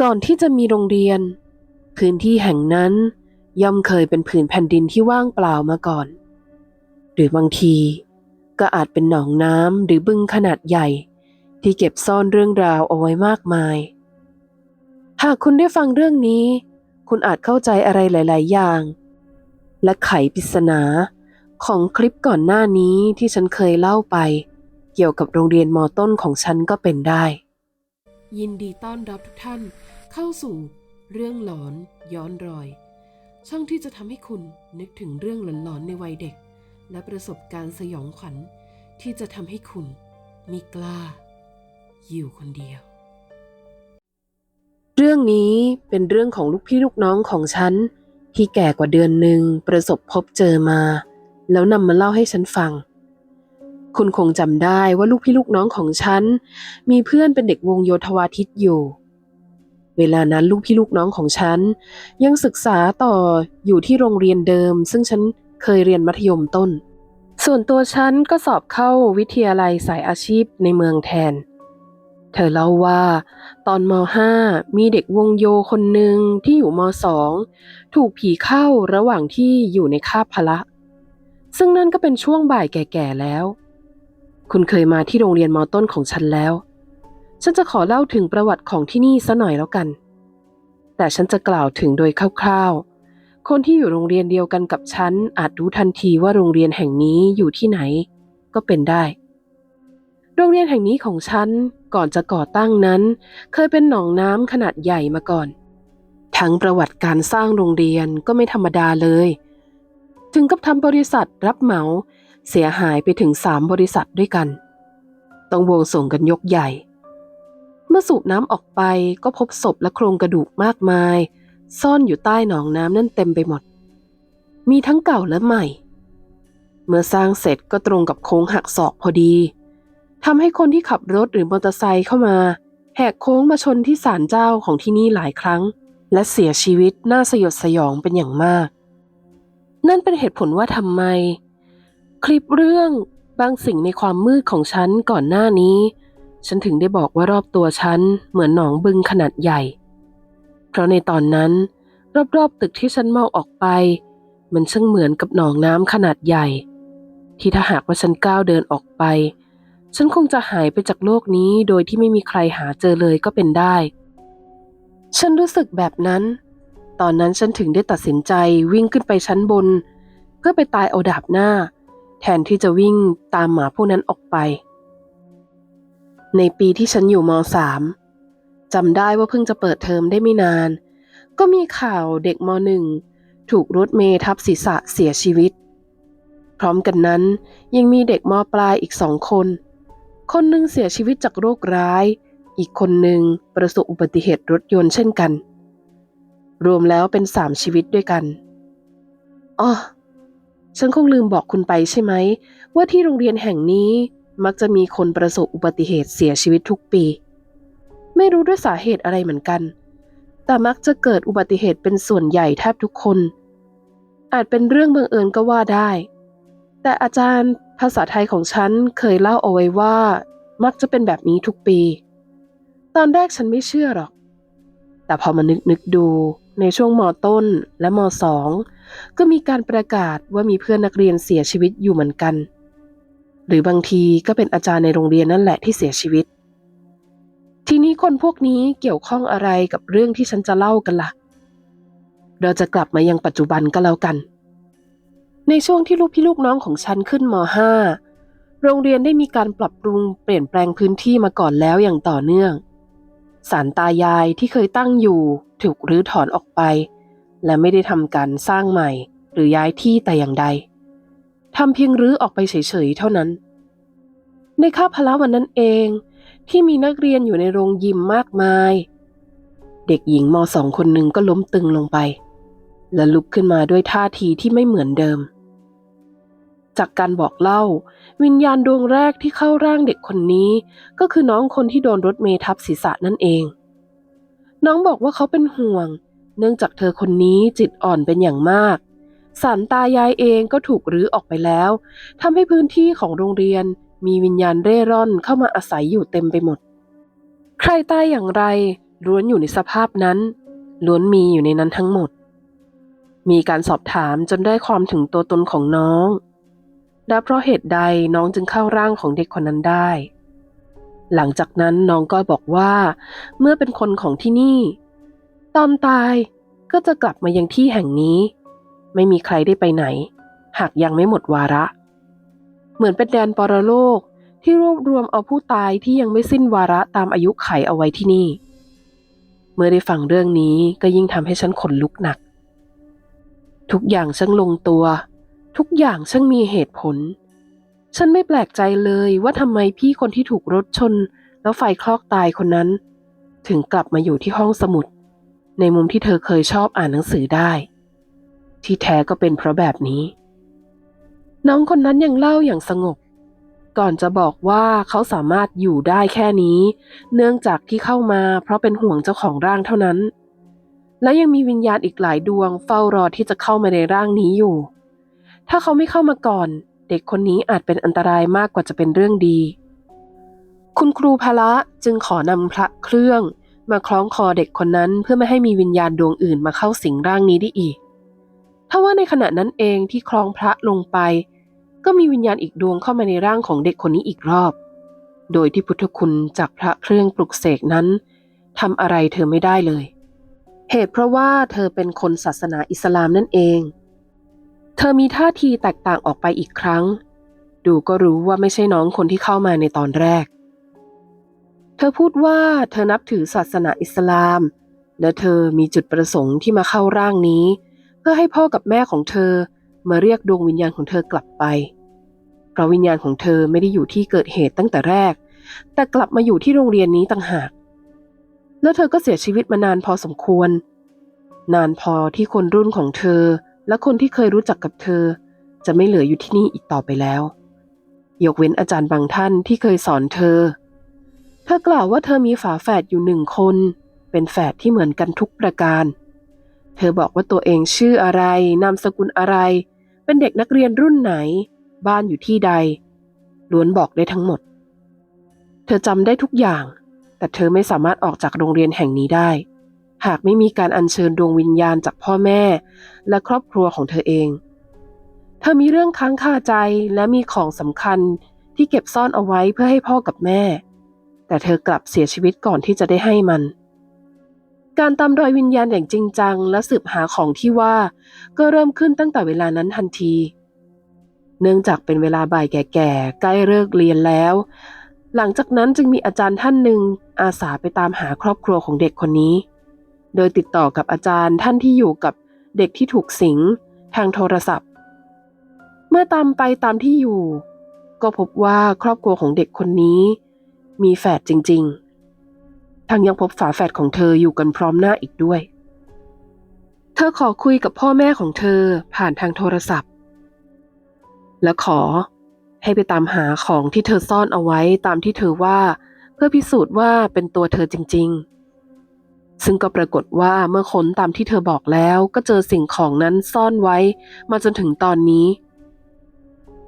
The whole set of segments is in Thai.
ก่อนที่จะมีโรงเรียน พื้นที่แห่งนั้นย่อมเคยเป็นผืนแผ่นดินที่ว่างเปล่ามาก่อน หรือบางทีก็อาจเป็นหนองน้ำหรือบึงขนาดใหญ่ ที่เก็บซ่อนเรื่องราวเอาไว้มากมาย หากคุณได้ฟังเรื่องนี้ คุณอาจเข้าใจอะไรหลาย ๆ อย่าง และไขปริศนาของคลิปก่อนหน้านี้ที่ฉันเคยเล่าไป เกี่ยวกับโรงเรียนมอต้นของฉันก็เป็นได้ ยินดีต้อนรับทุกท่าน เข้าสู่เรื่องหลอนย้อนรอย ช่องที่จะทำให้คุณนึกถึงเรื่องหลอนๆในวัยเด็ก และประสบการณ์สยองขวัญที่จะทำให้คุณไมีกล้า อยู่คนเดียว เรื่องนี้เป็นเรื่องของลูกพี่ลูกน้องของฉัน ที่แก่กว่าเดือนหนึ่งประสบพบเจอมา แล้วนำมาเล่าให้ฉันฟัง คุณคงจำได้ว่าลูกพี่ลูกน้องของฉัน มีเพื่อนเป็นเด็กวงโยธวาทิตอยู่ เวลานั้นลูกพี่ลูกน้องของฉัน ยังศึกษาต่ออยู่ที่โรงเรียนเดิม ซึ่งฉันเคยเรียนมัธยมต้น ส่วนตัวฉันก็สอบเข้าวิทยาลัยสายอาชีพในเมืองแทน เธอเล่าว่าตอนม .5 มีเด็กวงโยคนหนึ่งที่อยู่ม .2 ถูกผีเข้าระหว่างที่อยู่ในคาบพละ ซึ่งนั่นก็เป็นช่วงบ่ายแก่ๆแล้ว คุณเคยมาที่โรงเรียนม ต้นของฉันแล้ว ฉันจะขอเล่าถึงประวัติของที่นี่ซะหน่อยแล้วกัน แต่ฉันจะกล่าวถึงโดยคร่าวๆ คนที่อยู่โรงเรียนเดียวกันกับฉัน อาจรู้ทันทีว่าโรงเรียนแห่งนี้อยู่ที่ไหน ก็เป็นได้ โรงเรียนแห่งนี้ของฉันก่อนจะก่อตั้งนั้น เคยเป็นหนองน้ำขนาดใหญ่มาก่อน ทั้งประวัติการสร้างโรงเรียนก็ไม่ธรรมดาเลย ถึงกับทำบริษัทรับเหมาเสียหายไปถึงสามบริษัทด้วยกัน ต้องวงส่งกันยกใหญ่ เมื่อสูบน้ำออกไปก็พบศพและโครงกระดูกมากมาย ซ่อนอยู่ใต้หนองน้ำนั่นเต็มไปหมด มีทั้งเก่าและใหม่ เมื่อสร้างเสร็จก็ตรงกับโค้งหักศอกพอดีทำให้คนที่ขับรถหรือมอเตอร์ไซค์เข้ามา แหกโค้งมาชนที่ศาลเจ้าของที่นี่หลายครั้ง และเสียชีวิตน่าสยดสยองเป็นอย่างมาก นั่นเป็นเหตุผลว่าทำไม คลิปเรื่องบางสิ่งในความมืดของฉันก่อนหน้านี้ ฉันถึงได้บอกว่ารอบตัวฉันเหมือนหนองบึงขนาดใหญ่ เพราะในตอนนั้น รอบๆตึกที่ฉันมองออกไป มันช่างเหมือนกับหนองน้ำขนาดใหญ่ ที่ถ้าหากว่าฉันก้าวเดินออกไป ฉันคงจะหายไปจากโลกนี้โดยที่ไม่มีใครหาเจอเลยก็เป็นได้ ฉันรู้สึกแบบนั้น ตอนนั้นฉันถึงได้ตัดสินใจวิ่งขึ้นไปชั้นบน เพื่อไปตายเอาดาบหน้า แทนที่จะวิ่งตามหมาพวกนั้นออกไป ในปีที่ฉันอยู่ม .3 จำได้ว่าเพิ่งจะเปิดเทอมได้ไม่นาน ก็มีข่าวเด็กม .1 ถูกรถเมย์ทับศีรษะเสียชีวิต พร้อมกันนั้นยังมีเด็กม ปลายอีกสองคน คนหนึ่งเสียชีวิตจากโรคร้าย อีกคนหนึ่งประสบอุบัติเหตุรถยนต์เช่นกัน รวมแล้วเป็นสามชีวิตด้วยกันอ๋อฉันคงลืมบอกคุณไปใช่ไหม ว่าที่โรงเรียนแห่งนี้ มักจะมีคนประสบอุบัติเหตุเสียชีวิตทุกปี ไม่รู้ด้วยสาเหตุอะไรเหมือนกัน แต่มักจะเกิดอุบัติเหตุเป็นส่วนใหญ่แทบทุกคน อาจเป็นเรื่องบังเอิญก็ว่าได้ แต่อาจารย์ภาษาไทยของฉันเคยเล่าเอาไว้ว่า มักจะเป็นแบบนี้ทุกปี ตอนแรกฉันไม่เชื่อหรอก แต่พอมานึกนึกดูในช่วงมต้นและมสองก็มีการประกาศว่ามีเพื่อนนักเรียนเสียชีวิตอยู่เหมือนกัน หรือบางทีก็เป็นอาจารย์ในโรงเรียนนั่นแหละที่เสียชีวิต ทีนี้คนพวกนี้เกี่ยวข้องอะไรกับเรื่องที่ฉันจะเล่ากันละ่ะ เราจะกลับมายังปัจจุบันก็แล้วกัน ในช่วงที่ลูกพี่ลูกน้องของฉันขึ้นม .5 โรงเรียนได้มีการปรับปรุงเปลี่ยนแปลงพื้นที่มาก่อนแล้วอย่างต่อเนื่องศาลตายายที่เคยตั้งอยู่ถูกรื้อถอนออกไป และไม่ได้ทำการสร้างใหม่ หรือย้ายที่แต่อย่างใด ทำเพียงรื้อออกไปเฉยๆเท่านั้น ในคาบพละวันนั้นเองที่มีนักเรียนอยู่ในโรงยิมมากมาย เด็กหญิงมสองคนหนึ่งก็ล้มตึงลงไป และลุกขึ้นมาด้วยท่าทีที่ไม่เหมือนเดิม จากการบอกเล่า วิญญาณดวงแรกที่เข้าร่างเด็กคนนี้ ก็คือน้องคนที่โดนรถเมย์ทับศีรษะนั่นเอง น้องบอกว่าเขาเป็นห่วง เนื่องจากเธอคนนี้จิตอ่อนเป็นอย่างมาก สารตายายเองก็ถูกรื้อออกไปแล้วทำให้พื้นที่ของโรงเรียนมีวิญญาณเร่ร่อนเข้ามาอาศัยอยู่เต็มไปหมด ใครตายอย่างไรล้วนอยู่ในสภาพนั้น ล้วนมีอยู่ในนั้นทั้งหมด มีการสอบถามจนได้ความถึงตัวตนของน้องและเพราะเหตุใดน้องจึงเข้าร่างของเด็กคนนั้นได้ หลังจากนั้นน้องก็บอกว่า เมื่อเป็นคนของที่นี่ ตอนตายก็จะกลับมายังที่แห่งนี้ ไม่มีใครได้ไปไหน หากยังไม่หมดวาระ เหมือนเป็นแดนปรโลกที่รวบรวมเอาผู้ตายที่ยังไม่สิ้นวาระตามอายุไขเอาไว้ที่นี่ เมื่อได้ฟังเรื่องนี้ก็ยิ่งทำให้ฉันขนลุกหนัก ทุกอย่างช่างลงตัว ทุกอย่างช่างมีเหตุผล ฉันไม่แปลกใจเลยว่าทำไมพี่คนที่ถูกรถชน แล้วไฟคลอกตายคนนั้น ถึงกลับมาอยู่ที่ห้องสมุด ในมุมที่เธอเคยชอบอ่านหนังสือได้ ที่แท้ก็เป็นเพราะแบบนี้ น้องคนนั้นยังเล่าอย่างสงบ ก่อนจะบอกว่าเขาสามารถอยู่ได้แค่นี้ เนื่องจากที่เข้ามาเพราะเป็นห่วงเจ้าของร่างเท่านั้น และยังมีวิญญาณอีกหลายดวงเฝ้ารอที่จะเข้ามาในร่างนี้อยู่ ถ้าเขาไม่เข้ามาก่อน เด็กคนนี้อาจเป็นอันตรายมากกว่าจะเป็นเรื่องดี คุณครูพละจึงขอนำพระเครื่องมาคล้องคอเด็กคนนั้นเพื่อไม่ให้มีวิญญาณดวงอื่นมาเข้าสิงร่างนี้ได้อีก ถ้าว่าในขณะนั้นเองที่คล้องพระลงไป ก็มีวิญญาณอีกดวงเข้ามาในร่างของเด็กคนนี้อีกรอบ โดยที่พุทธคุณจากพระเครื่องปลุกเสกนั้นทำอะไรเธอไม่ได้เลย เหตุเพราะว่าเธอเป็นคนศาสนาอิสลามนั่นเอง เธอมีท่าทีแตกต่างออกไปอีกครั้ง ดูก็รู้ว่าไม่ใช่น้องคนที่เข้ามาในตอนแรก เธอพูดว่าเธอนับถือศาสนาอิสลาม และเธอมีจุดประสงค์ที่มาเข้าร่างนี้เเพื่อให้พ่อกับแม่ของเธอมาเรียกดวงวิญญาณของเธอกลับไป เพราะวิญญาณของเธอไม่ได้อยู่ที่เกิดเหตุตั้งแต่แรก แต่กลับมาอยู่ที่โรงเรียนนี้ต่างหาก แล้วเธอก็เสียชีวิตมานานพอสมควร นานพอที่คนรุ่นของเธอ และคนที่เคยรู้จักกับเธอ จะไม่เหลืออยู่ที่นี่อีกต่อไปแล้ว ยกเว้นอาจารย์บางท่านที่เคยสอนเธอ เธอกล่าวว่าเธอมีฝาแฝดอยู่หนึ่งคน เป็นแฝดที่เหมือนกันทุกประการเเธอบอกว่าตัวเองชื่ออะไร นามสกุลอะไร เป็นเด็กนักเรียนรุ่นไหน บ้านอยู่ที่ใด ล้วนบอกได้ทั้งหมด เธอจำได้ทุกอย่าง แต่เธอไม่สามารถออกจากโรงเรียนแห่งนี้ได้ หากไม่มีการอัญเชิญดวงวิญญาณจากพ่อแม่ และครอบครัวของเธอเอง เธอมีเรื่องค้างคาใจและมีของสำคัญที่เก็บซ่อนเอาไว้เพื่อให้พ่อกับแม่ แต่เธอกลับเสียชีวิตก่อนที่จะได้ให้มัน การตามรอยวิญญาณอย่างจริงจังและสืบหาของที่ว่า ก็เริ่มขึ้นตั้งแต่เวลานั้นทันที เนื่องจากเป็นเวลาบ่ายแก่ๆใกล้เลิกเรียนแล้ว หลังจากนั้นจึงมีอาจารย์ท่านหนึ่งอาสาไปตามหาครอบครัวของเด็กคนนี้ โดยติดต่อกับอาจารย์ท่านที่อยู่กับเด็กที่ถูกสิงทางโทรศัพท์ เมื่อตามไปตามที่อยู่ ก็พบว่าครอบครัวของเด็กคนนี้ มีแฝดจริง ๆ ทั้งยังพบฝาแฝดของเธออยู่กันพร้อมหน้าอีกด้วย เธอขอคุยกับพ่อแม่ของเธอผ่านทางโทรศัพท์ และขอให้ไปตามหาของที่เธอซ่อนเอาไว้ตามที่เธอว่า เพื่อพิสูจน์ว่าเป็นตัวเธอจริง ๆ ซึ่งก็ปรากฏว่าเมื่อค้นตามที่เธอบอกแล้วก็เจอสิ่งของนั้นซ่อนไว้มาจนถึงตอนนี้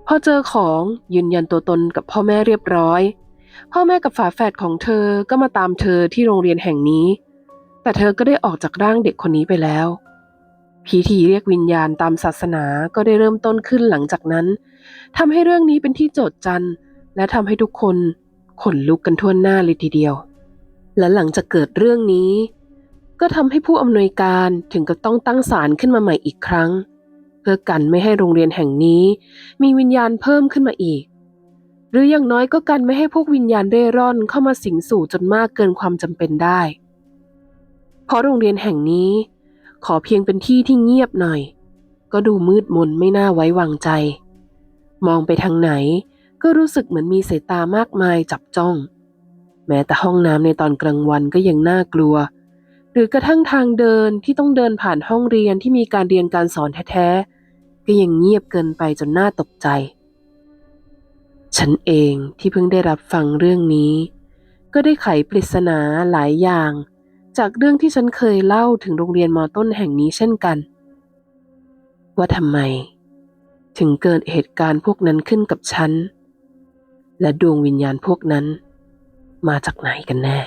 พอเจอของยืนยันตัวตนกับพ่อแม่เรียบร้อย พ่อแม่กับฝาแฝดของเธอก็มาตามเธอที่โรงเรียนแห่งนี้ แต่เธอก็ได้ออกจากร่างเด็กคนนี้ไปแล้ว พิธีเรียกวิญญาณตามศาสนาก็ได้เริ่มต้นขึ้นหลังจากนั้นทำให้เรื่องนี้เป็นที่โจทย์จันและทำให้ทุกคนขนลุกกันทั่วหน้าเลยทีเดียว และหลังจากเกิดเรื่องนี้ ก็ทำให้ผู้อำนวยการถึงกับต้องตั้งศาลขึ้นมาใหม่อีกครั้ง เพื่อกันไม่ให้โรงเรียนแห่งนี้ มีวิญญาณเพิ่มขึ้นมาอีก หรืออย่างน้อยก็กันไม่ให้พวกวิญญาณเร่ร่อนเข้ามาสิงสู่จนมากเกินความจำเป็นได้ เพราะโรงเรียนแห่งนี้ ขอเพียงเป็นที่ที่เงียบหน่อย ก็ดูมืดมนไม่น่าไว้วางใจ มองไปทางไหนก็รู้สึกเหมือนมีสายตามากมายจับจ้อง แม้แต่ห้องน้ำในตอนกลางวันก็ยังน่ากลัว หรือกระทั่งทางเดินที่ต้องเดินผ่านห้องเรียนที่มีการเรียนการสอนแท้ๆก็ยังเงียบเกินไปจนน่าตกใจ ฉันเองที่เพิ่งได้รับฟังเรื่องนี้ ก็ได้ไขปริศนาหลายอย่าง จากเรื่องที่ฉันเคยเล่าถึงโรงเรียนมอต้นแห่งนี้เช่นกัน ว่าทำไม ถึงเกิดเหตุการณ์พวกนั้นขึ้นกับฉัน และดวงวิญญาณพวกนั้นมาจากไหนกันแน่